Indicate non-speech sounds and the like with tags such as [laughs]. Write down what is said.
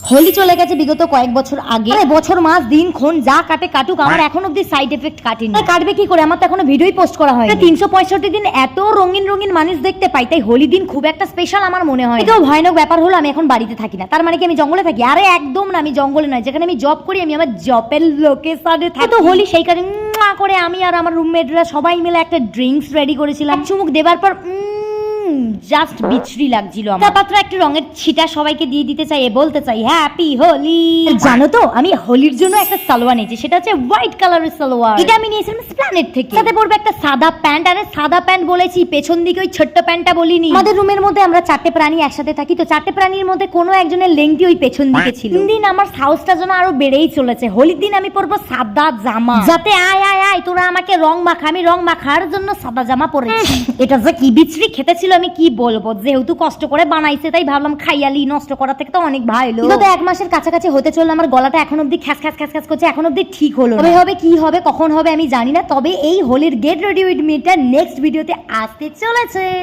হোলি চলে গেছে বিগত কয়েক বছর আগে। বছর মাস দিন ক্ষণ যা কাটে কাটুক আমার এখন অব্দি সাইড এফেক্ট কাটেনি। কাটবে কি করে? আমার তো এখনও ভিডিওই পোস্ট করা হয় তিনশো পঁয়ষট্টি দিন এত রঙিন রঙিন মানুষ দেখতে পাই তাই হোলি দিন খুব একটা স্পেশাল আমার মনে হয় এটাও ভয়ানক ব্যাপার হলো আমি এখন বাড়িতে থাকি না। তার মানে কি আমি জঙ্গলে থাকি? আরে একদম না আমি জঙ্গলে নয়। যেখানে আমি জব করি আমি আমার জবের লোকেশনে থাকি। তো হোলি সেই কারণে করে আমি আর আমার রুমমেটরা সবাই মিলে একটা ড্রিঙ্কস রেডি করেছিলাম। চুমুক দেবার পর জাস্ট বিচ্ছিরি লাগছিল আমার। পাত্র একটু রঙের ছিটা সবাইকে দিয়ে দিতে চাই এ বলতে চাই হ্যাপি হোলি জানো তো আমি হোলির জন্য একটা সালোয়ার নিয়েছি সেটা হচ্ছে হোয়াইট কালারের সালোয়ার। এটা আমি নিয়েছিলাম প্ল্যানেট থেকে। সাথে পড়বে একটা সাদা প্যান্ট আরে সাদা প্যান্ট বলেছি পেছন দিকে ওই ছোট্ট প্যান্টটা বলিনি। আমাদের রুমের মধ্যে আমরা চারটে প্রাণী একসাথে থাকি তো চারটে প্রাণীর মধ্যে কোনো একজনের লেংটি ওই পেছন দিকে ছিল। তিন দিন আমার সাহসটা যেন আরও বেড়েই চলেছে। হোলির দিন আমি পরবো সাদা জামা। যাতে আয় আয় আয় তোরা আমাকে রং মাখা আমি রং মাখার জন্য সাদা জামা পরেছি। [laughs] এটা যে কি বিচরি খেতে ছিল আমি কি বলব? যেহেতু কষ্ট করে বানাইছে তাই ভাবলাম খাইয়ালি নষ্ট করা থেকে তো অনেক ভালো। তো এক মাসের কাছাকাছি হতে চলল আমার গলাটা এখন অব্দি খ্যাস খ্যাস খ্যাস খ্যাস করছে এখন অব্দি ঠিক হলো। তবে হবে কি হবে কখন হবে আমি জানি না তবে এই হোলির get ready with Mita next ভিডিওতে আসতে চলেছে।